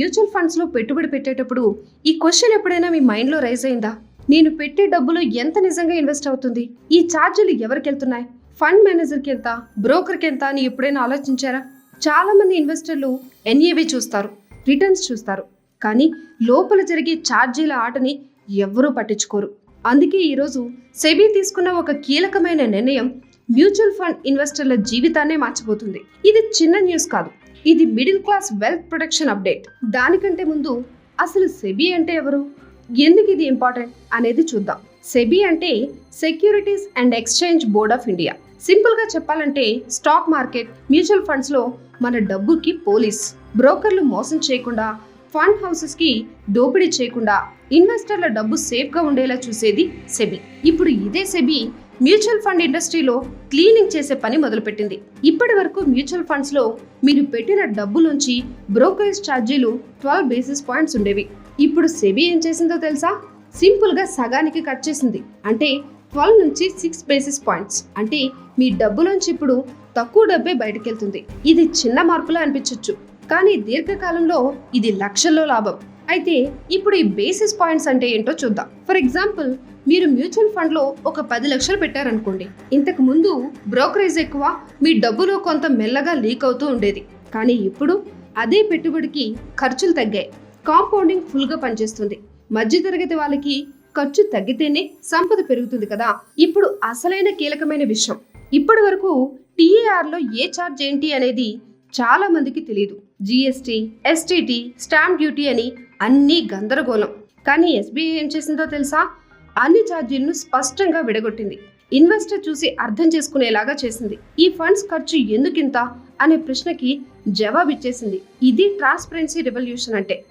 Mutual ఫండ్స్లో పెట్టుబడి పెట్టేటప్పుడు ఈ క్వశ్చన్ ఎప్పుడైనా మీ మైండ్లో రైజ్ అయిందా? నేను పెట్టే డబ్బులు ఎంత నిజంగా ఇన్వెస్ట్ అవుతుంది? ఈ ఛార్జీలు ఎవరికి వెళ్తున్నాయి? ఫండ్ మేనేజర్కి ఎంత బ్రోకర్కి ఎంత అని ఎప్పుడైనా ఆలోచించారా? చాలా మంది ఇన్వెస్టర్లు ఎన్ఏవి చూస్తారు రిటర్న్స్ చూస్తారు కానీ లోపల జరిగే ఛార్జీల ఆటని ఎవ్వరూ పట్టించుకోరు. అందుకే ఈరోజు సెబీ తీసుకున్న ఒక కీలకమైన నిర్ణయం మ్యూచువల్ ఫండ్ ఇన్వెస్టర్ల జీవితాన్నే మార్చిపోతుంది. ఇది చిన్న న్యూస్ కాదు. ఇది middle class wealth protection update. దానికంటే ముందు అసలు సెబీ అంటే ఎవరు? ఎందుకు ఇది ఇంపార్టెంట్ అనేది చూద్దాం. సెబీ అంటే securities and exchange board of India. సింపుల్గా చెప్పాలంటే స్టాక్ మార్కెట్ మ్యూచువల్ ఫండ్స్లో మన డబ్బుకి పోలీస్ బ్రోకర్లు మోసం చేయకుండా ఫండ్ హౌసెస్కి దోపిడీ చేయకుండా ఇన్వెస్టర్ల డబ్బు సేఫ్గా ఉండేలా చూసేది సెబీ. ఇప్పుడు ఇదే సెబీ మ్యూచువల్ ఫండ్ ఇండస్ట్రీలో క్లీనింగ్ చేసే పని మొదలుపెట్టింది. ఇప్పటి వరకు మ్యూచువల్ ఫండ్స్లో మీరు పెట్టిన డబ్బులోంచి బ్రోకరేజ్ ఛార్జీలు ట్వెల్వ్ బేసిస్ పాయింట్స్ ఉండేవి. ఇప్పుడు సెబీ ఏం చేసిందో తెలుసా? సింపుల్గా సగానికి కట్ చేసింది. అంటే ట్వెల్వ్ నుంచి సిక్స్ బేసిస్ పాయింట్స్. అంటే మీ డబ్బులోంచి ఇప్పుడు తక్కువ డబ్బే బయటకెళ్తుంది. ఇది చిన్న మార్పులా అనిపించవచ్చు కానీ దీర్ఘకాలంలో ఇది లక్షల్లో లాభం. అయితే ఇప్పుడు ఈ బేసిస్ పాయింట్స్ అంటే ఏంటో చూద్దాం. ఫర్ ఎగ్జాంపుల్ మీరు మ్యూచువల్ ఫండ్లో ఒక పది లక్షలు పెట్టారనుకోండి. ఇంతకు ముందు బ్రోకరేజ్ ఎక్కువ మీ డబ్బులో కొంత మెల్లగా లీక్ అవుతూ ఉండేది. కానీ ఇప్పుడు అదే పెట్టుబడికి ఖర్చులు తగ్గాయి. కాంపౌండింగ్ ఫుల్గా పనిచేస్తుంది. మధ్యతరగతి వాళ్ళకి ఖర్చు తగ్గితేనే సంపద పెరుగుతుంది కదా. ఇప్పుడు అసలైన కీలకమైన విషయం. ఇప్పటి వరకు టీఏఆర్లో ఏ ఛార్జ్ ఏంటి అనేది చాలా మందికి తెలియదు జిఎస్టి ఎస్టిటి స్టాంప్ డ్యూటీ అని అన్నీ గందరగోళం. కానీ ఎస్బీఐ ఏం చేసిందో తెలుసా? అన్ని ఛార్జీలను స్పష్టంగా విడగొట్టింది. ఇన్వెస్టర్ చూసి అర్థం చేసుకునేలాగా చేసింది. ఈ ఫండ్స్ ఖర్చు ఎందుకింత? అనే ప్రశ్నకి జవాబు ఇచ్చేసింది ఇది ట్రాన్స్పరెన్సీ రెవల్యూషన్ అంటే.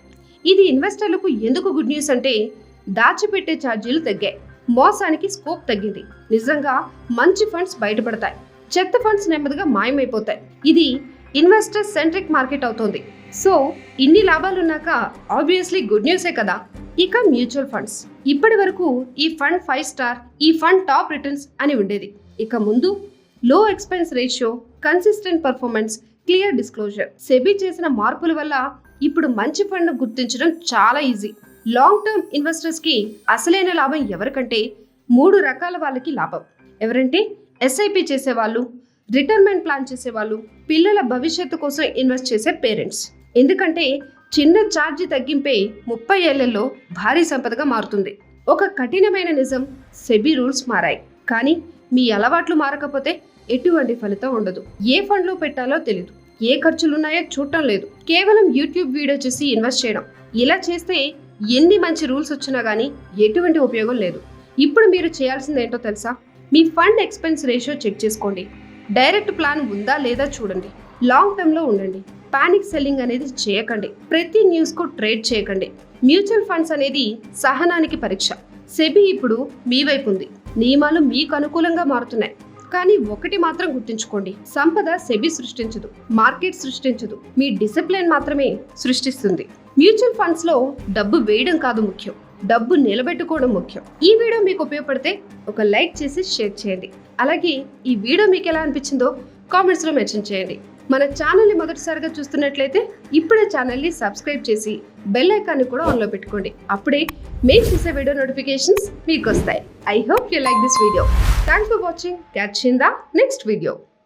ఇది ఇన్వెస్టర్లకు ఎందుకు గుడ్ న్యూస్ అంటే దాచిపెట్టే ఛార్జీలు తగ్గాయి. మోసానికి స్కోప్ తగ్గింది. నిజంగా మంచి ఫండ్స్ బయటపడతాయి. చెత్త ఫండ్స్ నెమ్మదిగా మాయమైపోతాయి. ఇది ఇన్వెస్టర్ సెంట్రిక్ మార్కెట్ అవుతోంది. సో ఇన్ని లాభాలున్నాక ఆబ్వియస్లీ గుడ్ న్యూసే కదా? ఇక మ్యూచువల్ ఫండ్స్ ఇప్పటి వరకు ఈ ఫండ్ ఫైవ్ స్టార్ ఈ ఫండ్ టాప్ రిటర్న్స్ అని ఉండేది. ఇక ముందు low expense ratio consistent performance clear disclosure SEBI చేసిన మార్పుల వల్ల ఇప్పుడు మంచి ఫండ్ గుర్తించడం చాలా ఈజీ లాంగ్ టర్మ్ ఇన్వెస్టర్స్కి అసలైన లాభం ఎవరికంటే మూడు రకాల వాళ్ళకి లాభం. ఎవరంటే ఎస్ఐపి చేసేవాళ్ళు రిటైర్మెంట్ ప్లాన్ చేసేవాళ్ళు పిల్లల భవిష్యత్తు కోసం ఇన్వెస్ట్ చేసే పేరెంట్స్ ఎందుకంటే చిన్న ఛార్జీ తగ్గింపే ముప్పై ఏళ్ళలో భారీ సంపదగా మారుతుంది. ఒక కఠినమైన నిజం సెబీ రూల్స్ మారాయి. కానీ మీ అలవాట్లు మారకపోతే ఎటువంటి ఫలితం ఉండదు. ఏ ఫండ్లో పెట్టాలో తెలియదు ఏ ఖర్చులున్నాయో చూడటం లేదు. కేవలం యూట్యూబ్ వీడియో చూసి ఇన్వెస్ట్ చేయడం. ఇలా చేస్తే ఎన్ని మంచి రూల్స్ వచ్చినా కానీ ఎటువంటి ఉపయోగం లేదు. ఇప్పుడు మీరు చేయాల్సింది ఏంటో తెలుసా? మీ ఫండ్ ఎక్స్పెన్స్ రేషియో చెక్ చేసుకోండి. డైరెక్ట్ ప్లాన్ ఉందా లేదా చూడండి. లాంగ్ టర్మ్లో ఉండండి. పానిక్ సెల్లింగ్ అనేది చేయకండి. ప్రతి న్యూస్కు ట్రేడ్ చేయకండి. మ్యూచువల్ ఫండ్స్ అనేది సహనానికి పరీక్ష. సెబీ ఇప్పుడు మీ వైపు ఉంది. నియమాలు మీకు అనుకూలంగా మారుతున్నాయి. కానీ ఒకటి మాత్రం గుర్తుంచుకోండి. సంపద సెబీ సృష్టించదు. మార్కెట్ సృష్టించదు. మీ డిసిప్లిన్ మాత్రమే సృష్టిస్తుంది. మ్యూచువల్ ఫండ్స్లో డబ్బు వేయడం కాదు ముఖ్యం. డబ్బు నిలబెట్టుకోవడం ముఖ్యం. ఈ వీడియో మీకు ఉపయోగపడితే ఒక లైక్ చేసి షేర్ చేయండి. అలాగే ఈ వీడియో మీకు ఎలా అనిపించిందో కామెంట్స్లో మెన్షన్ చేయండి. మన ఛానల్ని మొదటిసారిగా చూస్తున్నట్లయితే ఇప్పుడే ఛానల్ని సబ్స్క్రైబ్ చేసి బెల్ ఐకాన్ని కూడా ఆన్లో పెట్టుకోండి. అప్పుడే మేము చేసే వీడియో నోటిఫికేషన్స్ మీకు వస్తాయి I hope you like this video thanks for watching catch in the next video